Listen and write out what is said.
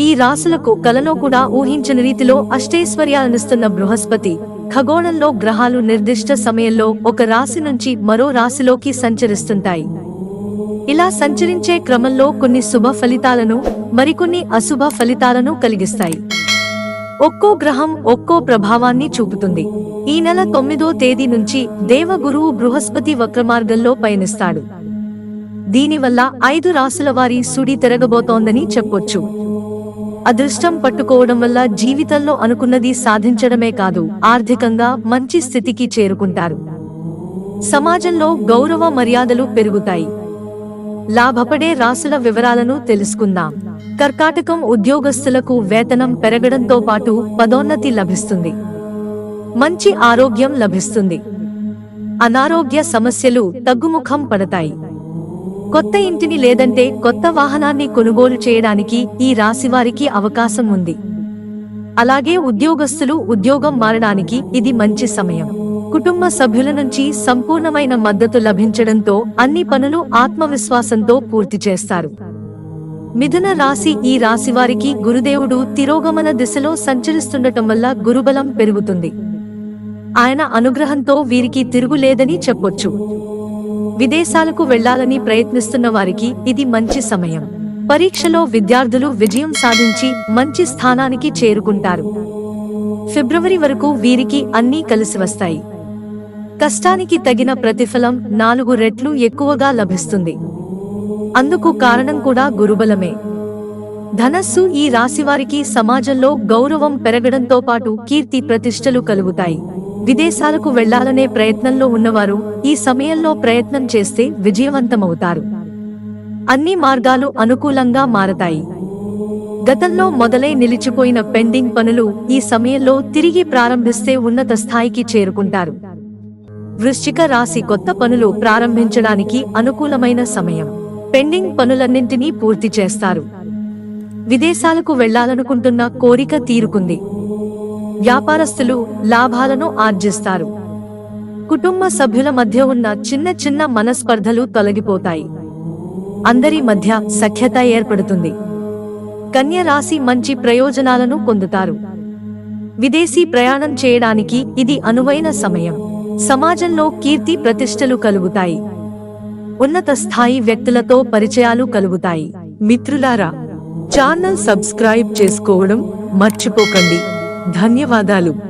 ఈ రాసులకు కలలో కూడా ఊహించని రీతిలో అష్టైశ్వర్యాలనిస్తున్న బృహస్పతి. ఖగోళంలో గ్రహాలు నిర్దిష్ట సమయంలో ఒక రాశి నుంచి మరో రాశిలోకి సంచరిస్తుంటాయి. ఇలా సంచరించే క్రమంలో కొన్ని శుభ ఫలితాలను మరికొన్ని అశుభ ఫలితాలను కలిగిస్తాయి. ఒక్కో గ్రహం ఒక్కో ప్రభావాన్ని చూపుతుంది. ఈ నెల తొమ్మిదో తేదీ నుంచి దేవగురువు బృహస్పతి వక్రమార్గంలో పయనిస్తాడు. దీనివల్ల ఐదు రాసుల వారి సుడి తిరగబోతోందని చెప్పొచ్చు. అదృష్టం పట్టుకోవడం వల్ల జీవితంలో అనుకున్నది సాధించడమే కాదు ఆర్థికంగా మంచి స్థితికి చేరుకుంటారు. సమాజంలో గౌరవ మర్యాదలు పెరుగుతాయి. లాభపడే రాసుల వివరాలను తెలుసుకుందాం. కర్కాటకం ఉద్యోగస్తులకు వేతనం పెరగడంతో పాటు పదోన్నతి లభిస్తుంది. మంచి ఆరోగ్యం లభిస్తుంది. అనారోగ్య సమస్యలు తగ్గుముఖం పడతాయి. కొత్త ఇంటిని లేదంటే కొత్త వాహనాన్ని కొనుగోలు చేయడానికి ఈ రాశివారికి అవకాశం ఉంది. అలాగే ఉద్యోగస్తులు ఉద్యోగం మారడానికి ఇది మంచి సమయం. కుటుంబ సభ్యుల నుంచి సంపూర్ణమైన మద్దతు లభించడంతో అన్ని పనులు ఆత్మవిశ్వాసంతో పూర్తి చేస్తారు. మిథున రాశి ఈ రాశివారికి గురుదేవుడు తిరోగమన దిశలో సంచరిస్తుండటం వల్ల గురుబలం పెరుగుతుంది. ఆయన అనుగ్రహంతో వీరికి తిరుగులేదని చెప్పొచ్చు. విదేశాలకు వెళ్ళాలని ప్రయత్నిస్తున్న వారికి ఇది మంచి సమయం. పరీక్షలో విద్యార్థులు విజయం సాధించి మంచి స్థానానికి చేరుకుంటారు. ఫిబ్రవరి వరకు వీరికి అన్నీ కలిసి వస్తాయి. కష్టానికి తగిన ప్రతిఫలం నాలుగు రెట్లు ఎక్కువగా లభిస్తుంది. అందుకు కారణం కూడా గురుబలమే. ధనస్సు ఈ రాశివారికి సమాజంలో గౌరవం పెరగడంతో పాటు కీర్తి ప్రతిష్టలు కలుగుతాయి. విదేశాలకు వెళ్ళాలనే ప్రయత్నంలో ఉన్నవారు ఈ సమయంలో ప్రయత్నం చేస్తే విజయవంతమవుతారు. అన్ని మార్గాలు అనుకూలంగా మారతాయి. గతంలో మొదలై నిలిచిపోయిన పెండింగ్ పనులు ఈ సమయంలో తిరిగి ప్రారంభిస్తే ఉన్నత స్థాయికి చేరుకుంటారు. వృశ్చిక రాశి కొత్త పనులు ప్రారంభించడానికి అనుకూలమైన సమయం. పెండింగ్ పనులన్నింటినీ పూర్తి చేస్తారు. విదేశాలకు వెళ్ళాలనుకుంటున్న కోరిక తీరుకుంది. వ్యాపారస్తులు లాభాలను ఆర్జిస్తారు. కుటుంబ సభ్యుల మధ్య ఉన్న చిన్న చిన్న మనస్పర్ధలు తొలగిపోతాయి. అందరి మధ్య సఖ్యత ఏర్పడుతుంది. కన్య రాశి మంచి ప్రయోజనాలను పొందుతారు. విదేశీ ప్రయాణం చేయడానికి ఇది అనువైన సమయం. సమాజంలో కీర్తి ప్రతిష్టలు కలుగుతాయి. ఉన్నత స్థాయి వ్యక్తులతో పరిచయాలు కలుగుతాయి. మిత్రులారా ఛానల్ సబ్స్క్రైబ్ చేసుకోవడం మర్చిపోకండి. ధన్యవాదాలు.